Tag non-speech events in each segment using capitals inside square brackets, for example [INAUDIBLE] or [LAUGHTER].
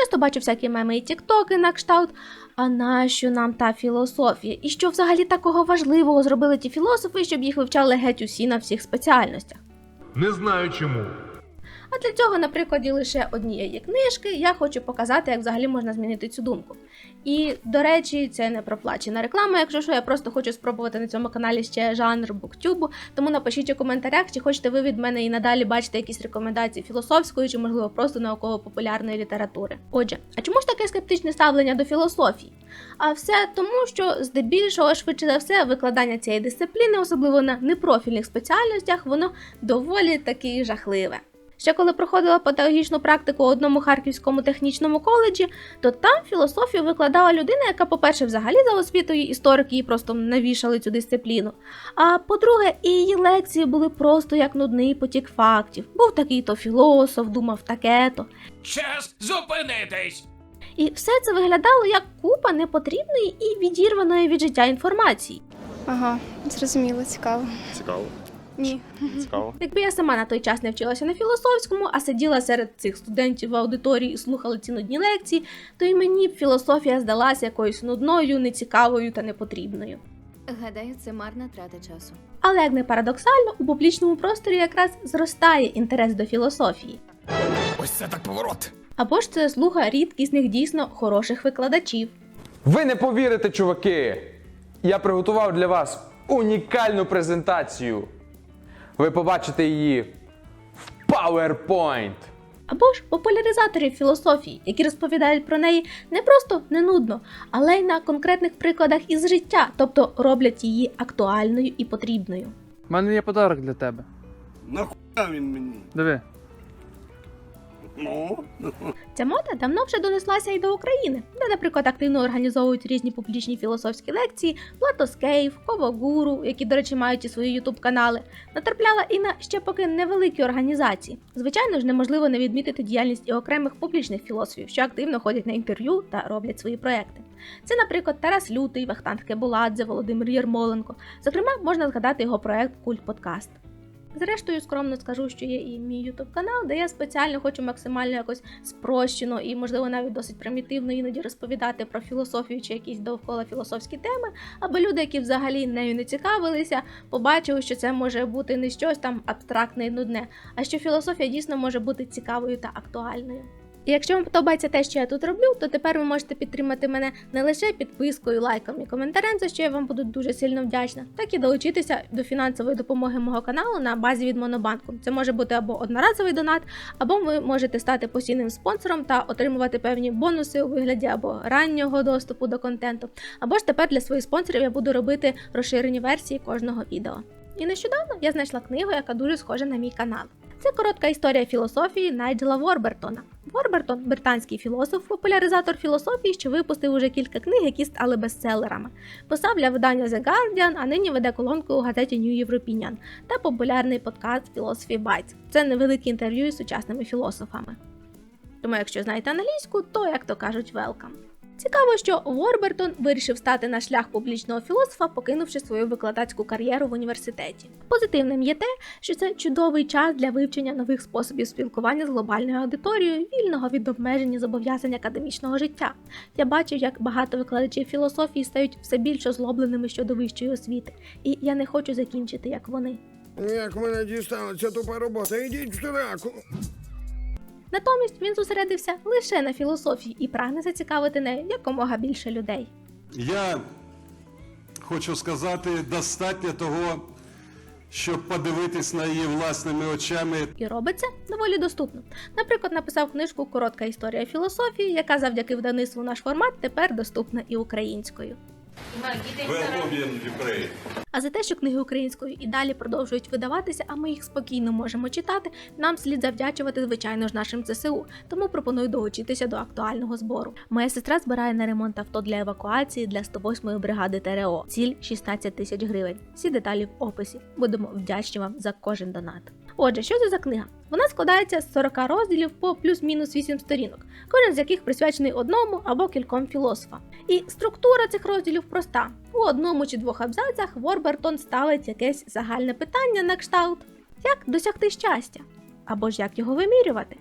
Часто бачу всякі меми і тіктоки на кшталт. А нащо нам та філософія? І що взагалі такого важливого зробили ті філософи, щоб їх вивчали геть усі на всіх спеціальностях? Не знаю чому. А для цього, на прикладі лише однієї книжки, я хочу показати, як взагалі можна змінити цю думку. І, до речі, це не проплачена реклама. Якщо що, я просто хочу спробувати на цьому каналі ще жанр буктюбу. Тому напишіть у коментарях, чи хочете ви від мене і надалі бачити якісь рекомендації філософської, чи можливо просто науково-популярної літератури. Отже, а чому ж таке скептичне ставлення до філософії? А все тому, що здебільшого, швидше за все, викладання цієї дисципліни, особливо на непрофільних спеціальностях, воно доволі таки жахливе. Ще коли проходила педагогічну практику у одному харківському технічному коледжі, то там філософію викладала людина, яка, по-перше, взагалі за освітою історик її просто навішали цю дисципліну. А по-друге, і її лекції були просто як нудний потік фактів. Був такий то філософ, думав таке то. Час зупинитись! І все це виглядало як купа непотрібної і відірваної від життя інформації. Ага, зрозуміло, цікаво. Цікаво. Ні. Цікаво. Якби я сама на той час не вчилася на філософському, а сиділа серед цих студентів в аудиторії і слухала ці нудні лекції, то і мені б філософія здалася якоюсь нудною, нецікавою та непотрібною. Гадаю, це марна трата часу. Але як не парадоксально, у публічному просторі якраз зростає інтерес до філософії. Ось це так поворот! Або ж це слуга рідкісних дійсно хороших викладачів. Ви не повірите, чуваки! Я приготував для вас унікальну презентацію. Ви побачите її в PowerPoint. Або ж популяризаторів філософії, які розповідають про неї не просто не нудно, але й на конкретних прикладах із життя, тобто роблять її актуальною і потрібною. У мене є подарок для тебе. Нахуя він мені? Диви. Ну? Ця мода давно вже донеслася і до України, де, наприклад, активно організовують різні публічні філософські лекції, Платоскейв, Ковогуру, які, до речі, мають і свої ютуб-канали, натрапляла і на ще поки невеликі організації. Звичайно ж, неможливо не відмітити діяльність і окремих публічних філософів, що активно ходять на інтерв'ю та роблять свої проекти. Це, наприклад, Тарас Лютий, Вахтанг Кебуладзе, Володимир Єрмоленко. Зокрема, можна згадати його проект Культ Подкаст. Зрештою, скромно скажу, що є і мій ютуб канал, де я спеціально хочу максимально якось спрощено і, можливо, навіть досить примітивно іноді розповідати про філософію чи якісь довкола філософські теми, аби люди, які взагалі нею не цікавилися, побачили, що це може бути не щось там абстрактне і нудне, а що філософія дійсно може бути цікавою та актуальною. І якщо вам подобається те, що я тут роблю, то тепер ви можете підтримати мене не лише підпискою, лайком і коментарем, за що я вам буду дуже сильно вдячна, так і долучитися до фінансової допомоги мого каналу на базі від Монобанку. Це може бути або одноразовий донат, або ви можете стати постійним спонсором та отримувати певні бонуси у вигляді або раннього доступу до контенту. Або ж тепер для своїх спонсорів я буду робити розширені версії кожного відео. І нещодавно я знайшла книгу, яка дуже схожа на мій канал. Це коротка історія філософії Найджела Ворбертона. Ворбертон британський філософ, популяризатор філософії, що випустив уже кілька книг, які стали бестселерами. Писав для видання The Guardian, а нині веде колонку у газеті New European та популярний подкаст Philosophy Bites. Це невеликі інтерв'ю із сучасними філософами. Тому, якщо знаєте англійську, то як то кажуть, welcome. Цікаво, що Ворбертон вирішив стати на шлях публічного філософа, покинувши свою викладацьку кар'єру в університеті. Позитивним є те, що це чудовий час для вивчення нових способів спілкування з глобальною аудиторією, вільного від обмежень і зобов'язань академічного життя. Я бачив, як багато викладачів філософії стають все більш озлобленими щодо вищої освіти, і я не хочу закінчити як вони. Як мене дістала ця тупа робота, ідіть в сраку. Натомість він зосередився лише на філософії і прагне зацікавити нею якомога більше людей. Я хочу сказати, достатньо того, щоб подивитись на її власними очами. і робить це доволі доступно. Наприклад, написав книжку Коротка історія філософії, яка завдяки видавництву наш формат тепер доступна і українською. А за те, що книги українською і далі продовжують видаватися, а ми їх спокійно можемо читати, нам слід завдячувати, звичайно ж, нашим ЗСУ. Тому пропоную долучитися до актуального збору. Моя сестра збирає на ремонт авто для евакуації для 108-ї бригади ТРО. Ціль 16 тисяч гривень. Всі деталі в описі. Будемо вдячні вам за кожен донат. Отже, що це за книга? Вона складається з 40 розділів по плюс-мінус 8 сторінок, кожен з яких присвячений одному або кільком філософам. І структура цих розділів проста: у одному чи двох абзацах Ворбертон ставить якесь загальне питання на кшталт: як досягти щастя? Або ж як його вимірювати?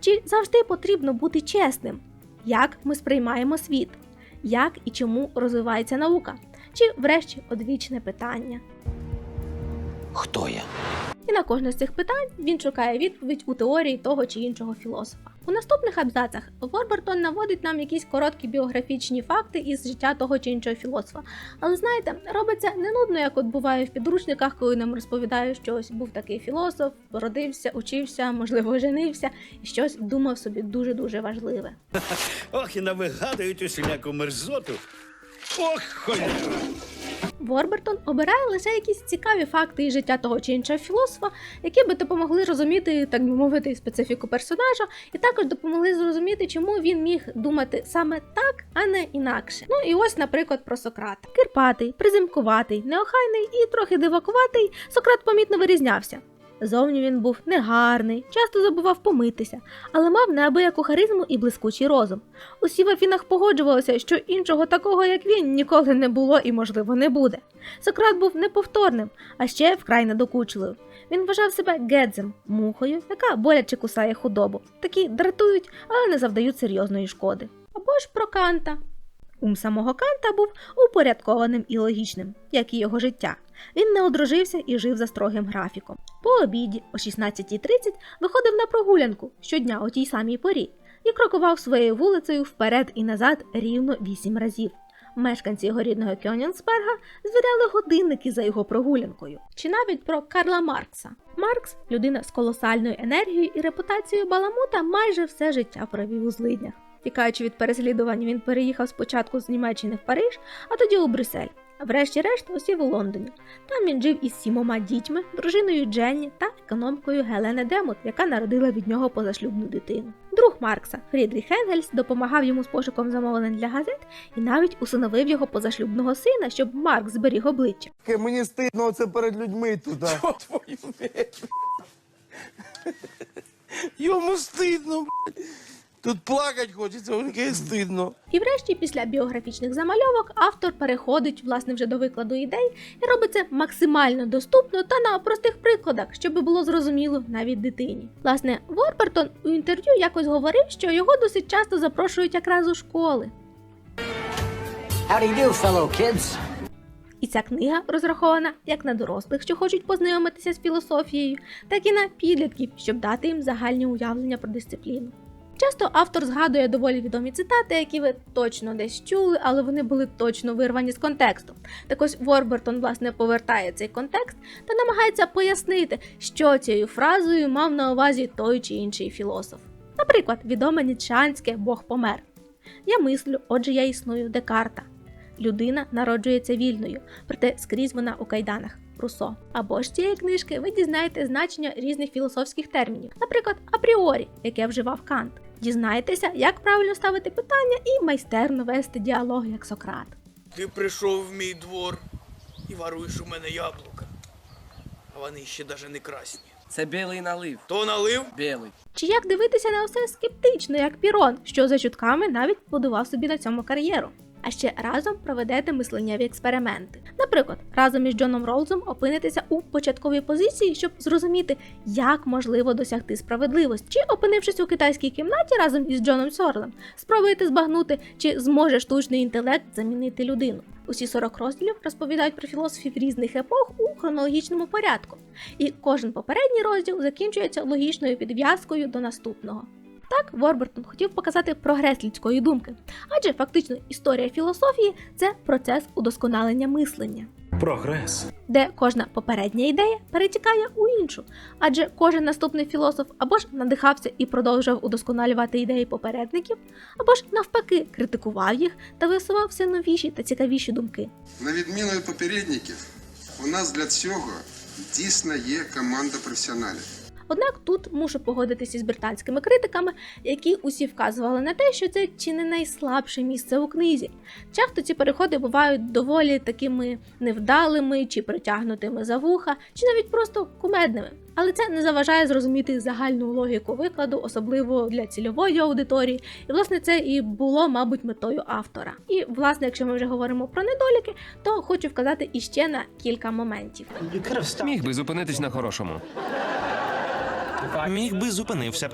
Чи завжди потрібно бути чесним? як ми сприймаємо світ, як і чому розвивається наука, чи врешті одвічне питання. Хто я? І на кожне з цих питань він шукає відповідь у теорії того чи іншого філософа. У наступних абзацах Ворбертон наводить нам якісь короткі біографічні факти із життя того чи іншого філософа. Але знаєте, робиться не нудно, як от буває в підручниках, коли нам розповідають, що ось був такий філософ, родився, учився, можливо, женився і щось думав собі дуже дуже важливе. [LAUGHS] Ох, і навигадують усіляку мерзоту. Ох, холєра! Ворбертон обирає лише якісь цікаві факти і життя того чи іншого філософа, які би допомогли розуміти, так би мовити, специфіку персонажа, і також допомогли зрозуміти, чому він міг думати саме так, а не інакше. Ну і ось, наприклад, про Сократа: кирпатий, приземкуватий, неохайний і трохи дивакуватий. Сократ помітно вирізнявся. Зовні він був негарний, часто забував помитися, але мав неабияку харизму і блискучий розум. Усі в Афінах погоджувалися, що іншого такого, як він, ніколи не було і, можливо, не буде. Сократ був неповторним, а ще вкрай надокучливим. Він вважав себе гедзем, мухою, яка боляче кусає худобу. Такі дратують, але не завдають серйозної шкоди. Або ж про Канта. Ум самого Канта був упорядкованим і логічним, як і його життя. Він не одружився і жив за строгим графіком. По обіді о 16.30 виходив на прогулянку щодня о тій самій порі і крокував своєю вулицею вперед і назад рівно вісім разів. Мешканці його рідного Кьонігсберга звіряли годинники за його прогулянкою. Чи навіть про Карла Маркса. Маркс, людина з колосальною енергією і репутацією баламута, майже все життя провів у злиднях. Тікаючи від переслідувань, він переїхав спочатку з Німеччини в Париж, а тоді у Брюссель. Врешті-решт осів у Лондоні. Там він жив із сімома дітьми, дружиною Дженні та економкою Гелени Демот, яка народила від нього позашлюбну дитину. Друг Маркса Фрідріх Енгельс допомагав йому з пошуком замовлень для газет і навіть усиновив його позашлюбного сина, щоб Маркс зберіг обличчя. Мені стидно оце перед людьми тут. а. Йому стидно, блядь. Тут плакать хочеться, таке стидно. І врешті, після біографічних замальовок, автор переходить власне вже до викладу ідей і робить це максимально доступно та на простих прикладах, щоб було зрозуміло навіть дитині. Власне, Ворбертон у інтерв'ю якось говорив, що його досить часто запрошують якраз у школи. How do you do, fellow kids? І ця книга розрахована як на дорослих, що хочуть познайомитися з філософією, так і на підлітків, щоб дати їм загальні уявлення про дисципліну. Часто автор згадує доволі відомі цитати, які ви точно десь чули, але вони були точно вирвані з контексту. Так ось Ворбертон, власне, повертає цей контекст та намагається пояснити, що цією фразою мав на увазі той чи інший філософ. Наприклад, відоме ніцшанське Бог помер. Я мислю, отже, я існую Декарта. Людина народжується вільною, проте скрізь вона у кайданах. Русо. Або ж цієї книжки ви дізнаєте значення різних філософських термінів, наприклад, апріорі, яке вживав Кант. Дізнаєтеся, як правильно ставити питання і майстерно вести діалог як Сократ. Ти прийшов в мій двор і варуєш у мене яблука. А вони ще навіть не красні. Це білий налив. То налив? Білий. Чи як дивитися на все скептично, як Пірон, що за чутками навіть будував собі на цьому кар'єру? А ще разом проведете мисленнєві експерименти. Наприклад, разом із Джоном Ролзом опинитеся у початковій позиції, щоб зрозуміти, як можливо досягти справедливості. Чи опинившись у китайській кімнаті разом із Джоном Сорлем, спробуєте збагнути, чи зможе штучний інтелект замінити людину. Усі 40 розділів розповідають про філософів різних епох у хронологічному порядку, і кожен попередній розділ закінчується логічною підв'язкою до наступного. Так, Ворбертон хотів показати прогрес людської думки, адже фактично історія філософії це процес удосконалення мислення, Прогрес. де кожна попередня ідея перетікає у іншу, адже кожен наступний філософ або ж надихався і продовжував удосконалювати ідеї попередників, або ж навпаки критикував їх та висував все новіші та цікавіші думки. На відміну від попередників, у нас для цього дійсно є команда професіоналів. Однак тут мушу погодитися з британськими критиками, які усі вказували на те, що це чи не найслабше місце у книзі. Часто ці переходи бувають доволі такими невдалими чи притягнутими за вуха, чи навіть просто кумедними. Але це не заважає зрозуміти загальну логіку викладу, особливо для цільової аудиторії. І власне це і було, мабуть, метою автора. І власне, якщо ми вже говоримо про недоліки, то хочу вказати іще на кілька моментів. Міг би зупинитись на хорошому. Міг би зупинився б.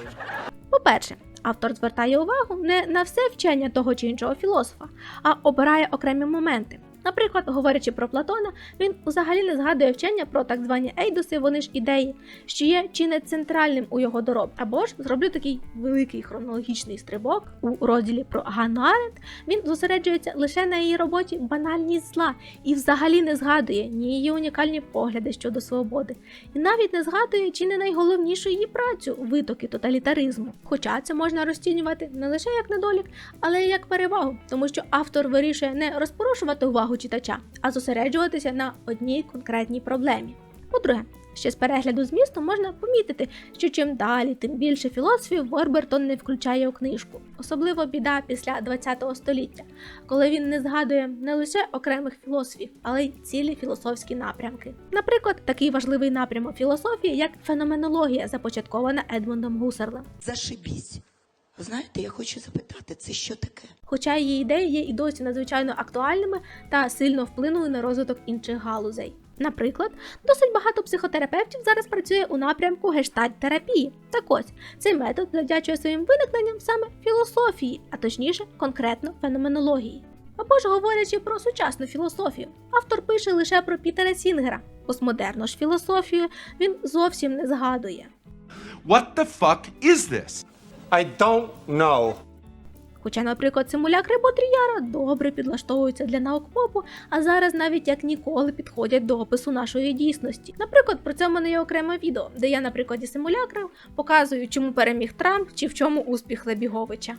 По-перше, Автор звертає увагу не на все вчення того чи іншого філософа, а обирає окремі моменти. Наприклад, говорячи про Платона, він взагалі не згадує вчення про так звані ейдуси, вони ж ідеї, що є чи не центральним у його доробі. Або ж зроблю такий великий хронологічний стрибок у розділі про Ганну Він зосереджується лише на її роботі банальність зла і взагалі не згадує ні її унікальні погляди щодо свободи, і навіть не згадує чи не найголовнішу її працю витоки тоталітаризму. Хоча це можна розцінювати не лише як недолік, але й як перевагу, тому що автор вирішує не розпорушувати увагу читача, а зосереджуватися на одній конкретній проблемі. По-друге, ще з перегляду змісту можна помітити, що чим далі, тим більше філософів Ворбертон не включає у книжку, особливо біда після ХХ століття, коли він не згадує не лише окремих філософів, але й цілі філософські напрямки. Наприклад, такий важливий напрямок філософії, як феноменологія, започаткована Едмундом Гусарлем. Зашибісь. Знаєте, я хочу запитати, це що таке? Хоча її ідеї є і досі надзвичайно актуальними та сильно вплинули на розвиток інших галузей. Наприклад, досить багато психотерапевтів зараз працює у напрямку гештальт-терапії. Так ось цей метод завдячує своїм виникненням саме філософії, а точніше, конкретно феноменології. Або ж говорячи про сучасну філософію, автор пише лише про Пітера Сінгера. Постмодерну ж філософію він зовсім не згадує. What the fuck is this? I don't know. Хоча, наприклад, симулякри Бодріяра добре підлаштовуються для наукпопу, а зараз навіть як ніколи підходять до опису нашої дійсності. Наприклад, про це в мене є окреме відео, де я на прикладі симулякрів показую, чому переміг Трамп чи в чому успіх Лебіговича.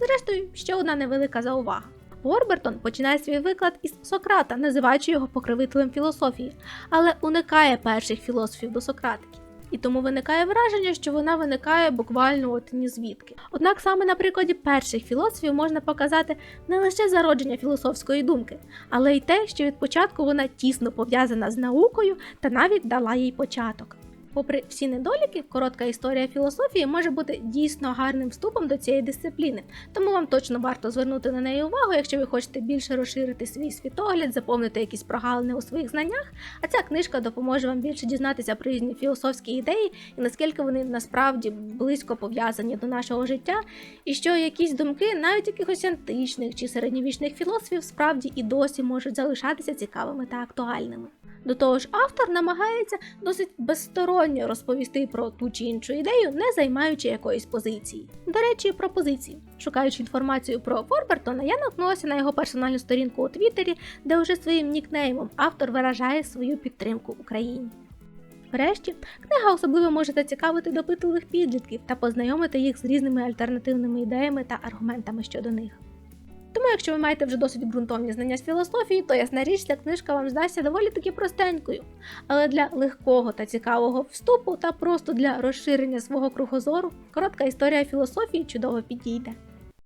Зрештою, ще одна невелика заувага. Ворбертон починає свій виклад із Сократа, називаючи його покровителем філософії, але уникає перших філософів до Сократиків. І тому виникає враження, що вона виникає буквально от ні звідки. Однак саме на прикладі перших філософів можна показати не лише зародження філософської думки, але й те, що від початку вона тісно пов'язана з наукою та навіть дала їй початок. Попри всі недоліки, коротка історія філософії може бути дійсно гарним вступом до цієї дисципліни, тому вам точно варто звернути на неї увагу, якщо ви хочете більше розширити свій світогляд, заповнити якісь прогалини у своїх знаннях. А ця книжка допоможе вам більше дізнатися про різні філософські ідеї і наскільки вони насправді близько пов'язані до нашого життя, і що якісь думки, навіть якихось античних чи середньовічних філософів, справді і досі можуть залишатися цікавими та актуальними. До того ж, автор намагається досить безсторонньо розповісти про ту чи іншу ідею, не займаючи якоїсь позиції. До речі, про позиції. Шукаючи інформацію про Ворбертона, я наткнулася на його персональну сторінку у Твіттері, де вже своїм нікнеймом автор виражає свою підтримку Україні. Врешті, книга особливо може зацікавити допитливих підлітків та познайомити їх з різними альтернативними ідеями та аргументами щодо них. Тому, якщо ви маєте вже досить ґрунтовні знання з філософії, то ясна річ, ця книжка вам здасться доволі таки простенькою. Але для легкого та цікавого вступу та просто для розширення свого кругозору коротка історія філософії чудово підійде.